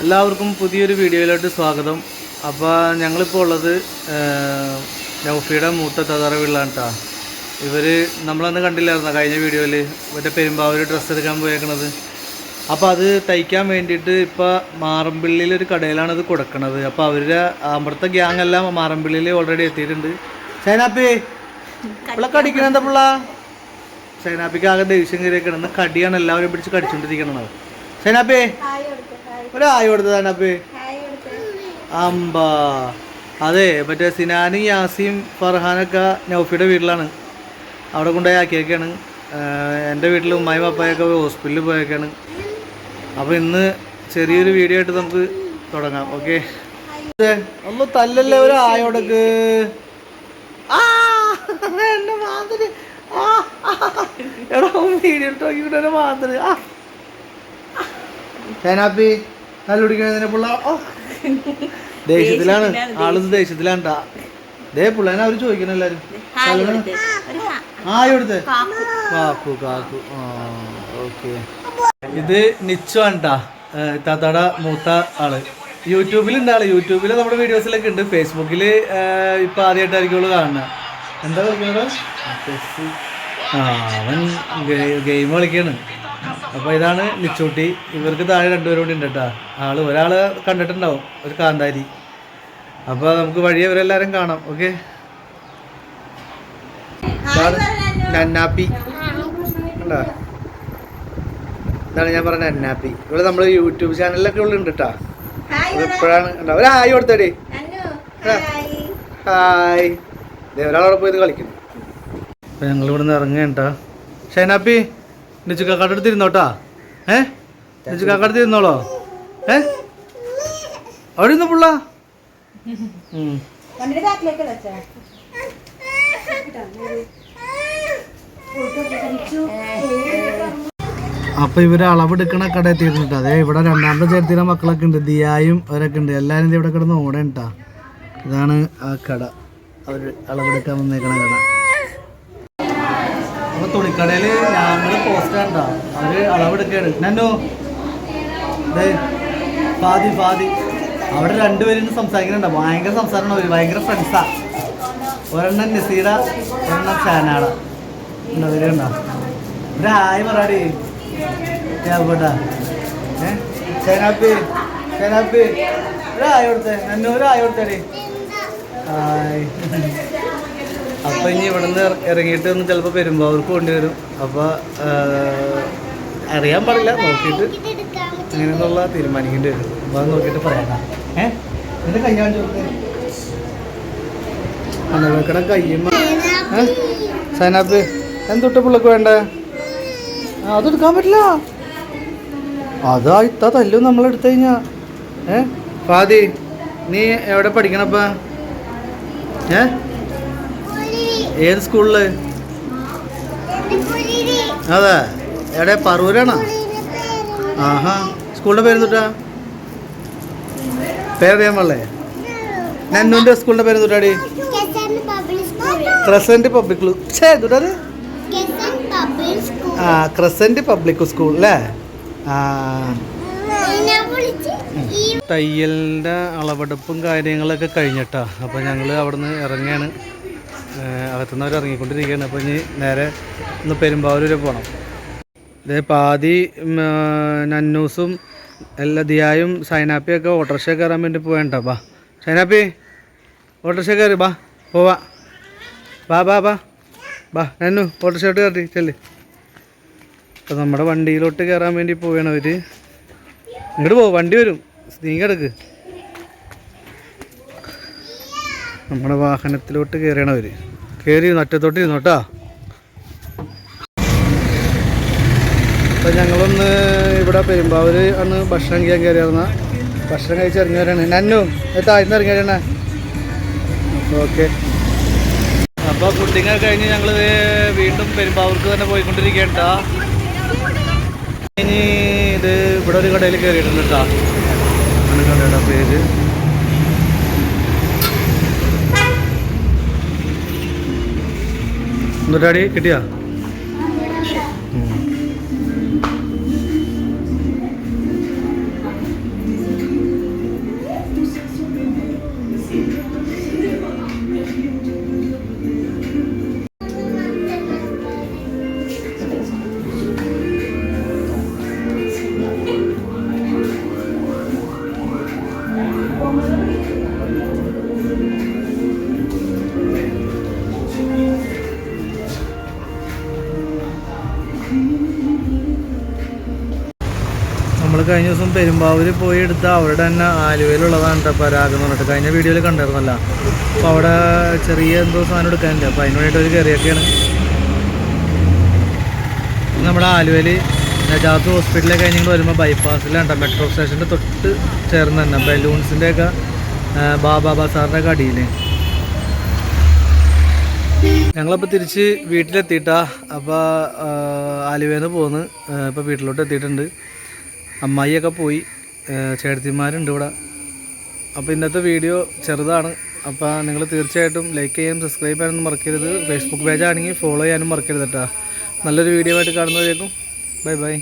എല്ലാവർക്കും പുതിയൊരു വീഡിയോയിലോട്ട് സ്വാഗതം. അപ്പോൾ ഞങ്ങളിപ്പോൾ ഉള്ളത് നൗഫിയുടെ മൂത്ത തതറ വീട്ടിലാണ് കേട്ടോ ഇവർ നമ്മളന്ന് കണ്ടില്ലായിരുന്നോ കഴിഞ്ഞ വീഡിയോയിൽ മറ്റേ പെരുമ്പാവൂർ ഡ്രസ്സ് എടുക്കാൻ പോയേക്കണത്. അപ്പോൾ അത് തയ്ക്കാൻ വേണ്ടിയിട്ട് ഇപ്പോൾ മാറമ്പിള്ളിയിൽ ഒരു കടയിലാണ് അത് കൊടുക്കണത്. അപ്പോൾ അവരുടെ അമൃത്ത ഗ്യാങ് എല്ലാം മാറമ്പിള്ളിയിൽ ഓൾറെഡി എത്തിയിട്ടുണ്ട്. സൈനാപ്പി പിള്ളക്ക് അടിക്കണെന്താ പിള്ള? ചൈനാപ്പിക്ക് ആകെ ദേഷ്യം കയറിയൊക്കെ കടിയാണ് എല്ലാവരും പിടിച്ച് കടിച്ചുകൊണ്ടിരിക്കണത് സൈനാപ്പി? ഒരു ആയി കൊടുത്തത് സൈനാപ്പി? അമ്പാ. അതെ മറ്റേ സിനാനും യാസിയും ഫർഹാനൊക്കെ നൗഫിയുടെ വീട്ടിലാണ്. അവിടെ കൊണ്ടുപോയി ആക്കിയൊക്കെയാണ് എന്റെ വീട്ടിൽ ഉമ്മായി പപ്പായൊക്കെ ഹോസ്പിറ്റലിൽ പോയൊക്കെയാണ് അപ്പോൾ ഇന്ന് ചെറിയൊരു വീഡിയോ ആയിട്ട് നമുക്ക് തുടങ്ങാം ഓക്കെ? ഒന്ന് തല്ലല്ലേ ഒരു ആയോടക്ക് ആ എന്നെ മാതിരി ആ എടാ വീഡിയോ നോക്കിയിട്ട് എന്നെ മാതിരി ആ. സേനാപ്പി നല്ല കുടിക്കണതിനെ പിള്ള ദേഷ്യത്തിലാണ്. ആൾ ദേഷ്യത്തിലാണ് ദേ പിള്ളേനെ അവർ ചോദിക്കണം എല്ലാരും. ആയി കൊടുത്തേ കാക്കു. കാക്കു ആ ഓക്കെ. ഇത് നിച്ചു ആണ്ടാ. താത്താടെ മൂത്ത ആൾ. യൂട്യൂബിൽ ഉണ്ട് ആൾ. യൂട്യൂബിൽ നമ്മുടെ വീഡിയോസിലൊക്കെ ഉണ്ട്. ഫേസ്ബുക്കിൽ ഇപ്പൊ ആദ്യമായിട്ടായിരിക്കും കാണുന്നത് എന്താ കളിക്കുന്നത് ആ അവൻ ഗെയിം കളിക്കാണ്. അപ്പോൾ ഇതാണ് നിച്ചൂട്ടി ഇവർക്ക് താഴെ രണ്ടുപേരും കൂടി ഉണ്ട് കേട്ടോ. ആൾ ഒരാൾ കണ്ടിട്ടുണ്ടാവും ഒരു കാന്താരി. അപ്പോൾ നമുക്ക് വഴി അവരെല്ലാരും കാണാം ഓക്കെ? നന്നാപ്പി. കണ്ടോ? ഇതാണ് ഞാൻ പറഞ്ഞ നന്നാപ്പി. ഇവിടെ നമ്മൾ യൂട്യൂബ് ചാനലിലൊക്കെ ഉള്ളുണ്ട് കേട്ടോ. ഇപ്പോഴാണ് കണ്ടോ? ഒരു ഹായ് കൊടുത്തടി. ഹായ്. ഒരാളവിടെ പോയത് കളിക്കുന്നു. അപ്പോൾ ഞങ്ങൾ ഇവിടെ നിന്ന് കേട്ടോ. ഷൈനാപ്പി നിച്ചു കാക്കാട് അടുത്ത് ഇരുന്നോട്ടാ ഏ? നിച്ചു കാക്കാട് അടുത്ത് ഇരുന്നോളോ ഏ? അവിടെ ഇരുന്നു പുള്ള. അപ്പൊ ഇവർ അളവെടുക്കണ കട എത്തിയിട്ടുണ്ട്? അതെ ഇവിടെ രണ്ടാമത്തെ ചേർത്തിയുടെ മക്കളൊക്കെ ഉണ്ട്. ദിയായും അവരൊക്കെ ഉണ്ട്. എല്ലാരും ദേ ഇവിടെ കിടന്ന് ഓടേണ്ടാ ഇതാണ് ആ കട. അവർ അളവെടുക്കാൻ വന്നേക്കണ കട. അപ്പൊ തുണിക്കടയിൽ ഞങ്ങൾ പോസ്റ്റ് കണ്ട. അവർ അളവെടുക്കാണ് നന്നു. ദേ, ഫാദി ഫാദി. അവിടെ രണ്ടുപേരും സംസാരിക്കുന്നുണ്ട്. ഭയങ്കര അവർ. ഭയങ്കര ഫ്രണ്ട്സാ ഒരെണ്ണം നസീറ ഒരെണ്ണം ഷാനാട. ഉണ്ടോ ഒരു ഹായ് പറയാടി. എവിടാ ഏ? ഒരു ഹായ് കൊടുത്തേ. നന്നു ഒരു ഹായ് കൊടുത്തേടി. ഹായ്. അപ്പൊ ഇനി ഇവിടുന്ന് ഇറ- ഇറങ്ങിയിട്ട് ഒന്ന് ചിലപ്പോൾ അവർക്ക് കൊണ്ടുവരും അപ്പോൾ അറിയാൻ പാടില്ല നോക്കിയിട്ട് അങ്ങനെയുള്ള തീരുമാനിക്കേണ്ടി വരും. അപ്പോൾ അത് നോക്കിയിട്ട് പറയാം ഏ? എന്റെ കയ്യാൻ ചോദിച്ചേ അനവേക്കണ കയ്യമ്മ എന്തൊട്ട് പിള്ളക്ക് വേണ്ടേ? അതെടുക്കാൻ പറ്റില്ല. അതാ ഇത്ത തല്ലും നമ്മൾ എടുത്തു കഴിഞ്ഞാ. ഏ? ഫാദി നീ എവിടെ പഠിക്കണപ്പ? ഏ? ഏത് സ്കൂളിൽ? അതെ. എവിടെ പറൂരാണോ ആഹാ. സ്കൂളിന്റെ പേരെന്തുട്ടാ? പേരറിയാൻ പാടില്ലേ? നന്നുന്റെ സ്കൂളിന്റെ പേരെന്തുട്ടാടി? ക്രസന്റ് പബ്ലിക് ഛേ എന്തുട്ടാ? ആ ക്രസന്റ് പബ്ലിക് സ്കൂൾ അല്ലേ തയ്യലിന്റെ അളവെടുപ്പും കാര്യങ്ങളൊക്കെ കഴിഞ്ഞിട്ടാ. അപ്പോൾ ഞങ്ങൾ അവിടുന്ന് ഇറങ്ങിയാണ് അകത്തുനിന്ന് അവർ ഇറങ്ങിക്കൊണ്ടിരിക്കുകയാണ്. അപ്പോൾ ഇനി നേരെ ഒന്ന് പെരുമ്പാവൂർ പോകണം ഇതേ പാതി നന്നൂസും എല്ലാ ദിയായും സൈനാപ്പിയൊക്കെ ഓട്ടോറിക്ഷ കയറാൻ വേണ്ടി പോകണ്ട ബാ സൈനാപ്പി ഓട്ടോറിക്ഷ കയറി ബാ പോവാ. ബാ ബാ ബാ ബാ നന്നു ഓട്ടോറിക്ഷോട്ട് കയറി ചെല്ല്. അപ്പോൾ നമ്മുടെ വണ്ടിയിലോട്ട് കയറാൻ വേണ്ടി പോവുകയാണ് അവർ ഇങ്ങോട്ട് പോവും വണ്ടി വരും. നീ കിടക്ക്. നമ്മുടെ വാഹനത്തിലോട്ട് കയറിയാണ് അവർ കയറി നറ്റത്തോട്ട് ഇരുന്നു കേട്ടോ. അപ്പം ഞങ്ങളൊന്ന് ഇവിടെ പെരുമ്പാവൂർ ആണ് ഭക്ഷണം കഴിക്കാൻ കയറിയായിരുന്ന ഭക്ഷണം കഴിച്ച് ഇറങ്ങിയവരാണ് നന്നു താഴ്ന്ന് ഇറങ്ങിയവരാണ്. ഓക്കെ. അപ്പോൾ ഒക്കെ കഴിഞ്ഞ് ഞങ്ങൾ വീണ്ടും പെരുമ്പാവൂർക്ക് തന്നെ പോയിക്കൊണ്ടിരിക്കേണ്ട ഇനി ഇത് ഇവിടെ ഒരു കടയിൽ കയറിയിട്ടുണ്ട് കേട്ടോ കടയുടെ പേര്. എന്നിട്ടാടി കിട്ടിയാ Thank you. ഉം. കഴിഞ്ഞ ദിവസം പെരുമ്പാവൂർ പോയി എടുത്ത അവരുടെ തന്നെ ആലുവയിലുള്ളതാണ് കേട്ടോ പരാഗ് എന്ന് പറഞ്ഞിട്ട്. കഴിഞ്ഞ വീഡിയോയിൽ കണ്ടായിരുന്നല്ല അപ്പോൾ അവിടെ ചെറിയ എന്തോ സാധനം എടുക്കാനുണ്ട്. അപ്പോൾ അതിന് വേണ്ടിയിട്ട് ഒരു കയറിയൊക്കെയാണ് നമ്മുടെ ആലുവയിൽ നജാത്ത് ഹോസ്പിറ്റലിൽ കഴിഞ്ഞ് വരുമ്പോൾ ബൈപ്പാസിലാണ് കേട്ടോ മെട്രോ സ്റ്റേഷന്റെ തൊട്ട് ചേർന്ന് തന്നെ. ബലൂൺസിന്റെയൊക്കെ ബാബാ ബസാറിന്റെ ഒക്കെ അടിയിൽ ഞങ്ങളപ്പോൾ തിരിച്ച് വീട്ടിലെത്തിയിട്ടാ. അപ്പോൾ ആലുവേന്ന് പോന്ന് ഇപ്പോൾ വീട്ടിലോട്ട് എത്തിയിട്ടുണ്ട്. അമ്മായിയൊക്കെ പോയി ചേട്ടത്തിമാരുണ്ട് ഇവിടെ. അപ്പോൾ ഇന്നത്തെ വീഡിയോ ചെറുതാണ്. അപ്പോൾ നിങ്ങൾ തീർച്ചയായിട്ടും ലൈക്ക് ചെയ്യാനും സബ്സ്ക്രൈബ് ചെയ്യാനൊന്നും മറക്കരുത്. ഫേസ്ബുക്ക് പേജാണെങ്കിൽ ഫോളോ ചെയ്യാനും മറക്കരുത് കേട്ടോ നല്ലൊരു വീഡിയോ ആയിട്ട് കാണുന്നതായിരിക്കും ബൈ ബൈ